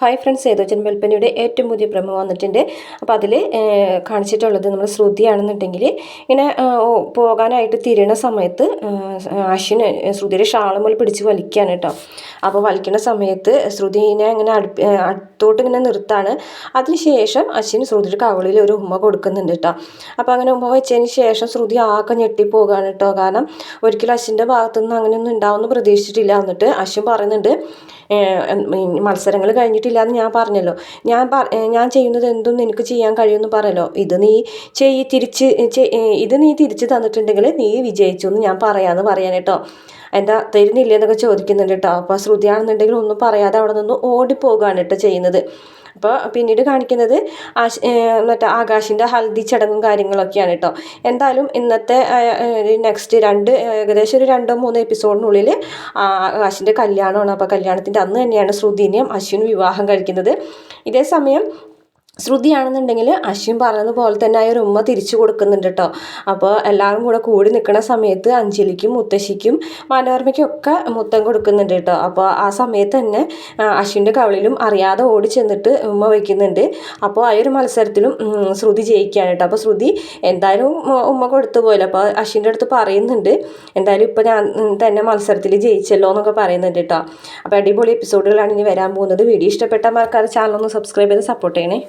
Hi friends ഏതോജൻ വെൽപ്പനയുടെ ഏറ്റവും പുതിയ promo വന്നിട്ടുണ്ട്. അപ്പോൾ അതിൽ കാണിച്ചിട്ടുള്ളത് നമ്മൾ ശ്രുതിയാണെന്നുണ്ടെങ്കിൽ ഇങ്ങനെ പോകാനായിട്ട് തിരിയണ സമയത്ത് അശ്വിന് ശ്രുതിയുടെ ഷാളുമ്പോൾ പിടിച്ച് വലിക്കുകയാണ് കേട്ടോ. അപ്പോൾ വലിക്കുന്ന സമയത്ത് ശ്രുതിനെ ഇങ്ങനെ അടുപ്പ് അടുത്തോട്ട് ഇങ്ങനെ നിർത്താണ്. അതിനുശേഷം അശ്വിൻ ശ്രുതിയുടെ കവളിൽ ഒരു ഉമ്മ കൊടുക്കുന്നുണ്ട് കേട്ടോ. അപ്പോൾ അങ്ങനെ ഉമ്മ വെച്ചതിന് ശേഷം ശ്രുതി ആകെ ഞെട്ടിപ്പോകാണ് കേട്ടോ. കാരണം ഒരിക്കലും അശ്വിന്റെ ഭാഗത്തുനിന്ന് അങ്ങനെയൊന്നും ഉണ്ടാവുമെന്ന് പ്രതീക്ഷിച്ചിട്ടില്ല. എന്നിട്ട് അശ്വിൻ പറയുന്നുണ്ട് മത്സരങ്ങൾ കഴിഞ്ഞിട്ടില്ല എന്ന് ഞാൻ പറഞ്ഞല്ലോ. ഞാൻ ഞാൻ ചെയ്യുന്നത് എന്തും നിനക്ക് ചെയ്യാൻ കഴിയുമെന്ന് പറയല്ലോ. ഇത് നീ ചെയ് തിരിച്ച് ഇത് നീ തിരിച്ച് തന്നിട്ടുണ്ടെങ്കിൽ നീ വിജയിച്ചു എന്ന് ഞാൻ പറയാമെന്ന് പറയാൻ കേട്ടോ. എന്താ തരുന്നില്ല എന്നൊക്കെ ചോദിക്കുന്നുണ്ട് കേട്ടോ. അപ്പോൾ ശ്രുതിയാണെന്നുണ്ടെങ്കിൽ ഒന്നും പറയാതെ അവിടെ നിന്ന് ഓടിപ്പോകുകയാണ് കേട്ടോ ചെയ്യുന്നത്. അപ്പോൾ പിന്നീട് കാണിക്കുന്നത് ആശ് മറ്റേ ആകാശിന്റെ ഹൽദി ചടങ്ങും കാര്യങ്ങളൊക്കെയാണ് കേട്ടോ. എന്തായാലും ഇന്നത്തെ നെക്സ്റ്റ് രണ്ട് ഏകദേശം ഒരു രണ്ടോ മൂന്നോ എപ്പിസോഡിനുള്ളിൽ ആകാശിന്റെ കല്യാണമാണ്. അപ്പോൾ കല്യാണത്തിന്റെ അന്ന് തന്നെയാണ് ശ്രുതിനെയും അശ്വിനും വിവാഹം കഴിക്കുന്നത്. ഇതേ സമയം ശ്രുതിയാണെന്നുണ്ടെങ്കിൽ അശ്വിൻ പറഞ്ഞതുപോലെ തന്നെ ആ ഒരു ഉമ്മ തിരിച്ചു കൊടുക്കുന്നുണ്ട് കേട്ടോ. അപ്പോൾ എല്ലാവരും കൂടെ കൂടി നിൽക്കുന്ന സമയത്ത് അഞ്ജലിക്കും മുത്തശ്ശിക്കും മനോരമയ്ക്കും ഒക്കെ മുത്തം കൊടുക്കുന്നുണ്ട് കേട്ടോ. അപ്പോൾ ആ സമയത്ത് തന്നെ അശ്വിന്റെ കവളിലും അറിയാതെ ഓടി ചെന്നിട്ട് ഉമ്മ വയ്ക്കുന്നുണ്ട്. അപ്പോൾ ആ ഒരു മത്സരത്തിലും ശ്രുതി ജയിക്കുകയാണ് കേട്ടോ. അപ്പോൾ ശ്രുതി എന്തായാലും ഉമ്മ- കൊടുത്തു പോയില്ല. അപ്പോൾ അശ്വിന്റെ അടുത്ത് പറയുന്നുണ്ട് എന്തായാലും ഇപ്പോൾ ഞാൻ തന്നെ മത്സരത്തിൽ ജയിച്ചല്ലോ എന്നൊക്കെ പറയുന്നുണ്ട് കേട്ടോ. അപ്പോൾ അടിപൊളി എപ്പിസോഡുകളാണ് ഇനി വരാൻ പോകുന്നത്. വീഡിയോ ഇഷ്ടപ്പെട്ടാൽ മറക്കാതെ ചാനൽ ഒന്ന് സബ്സ്ക്രൈബ് ചെയ്ത് സപ്പോർട്ട് ചെയ്യണേ.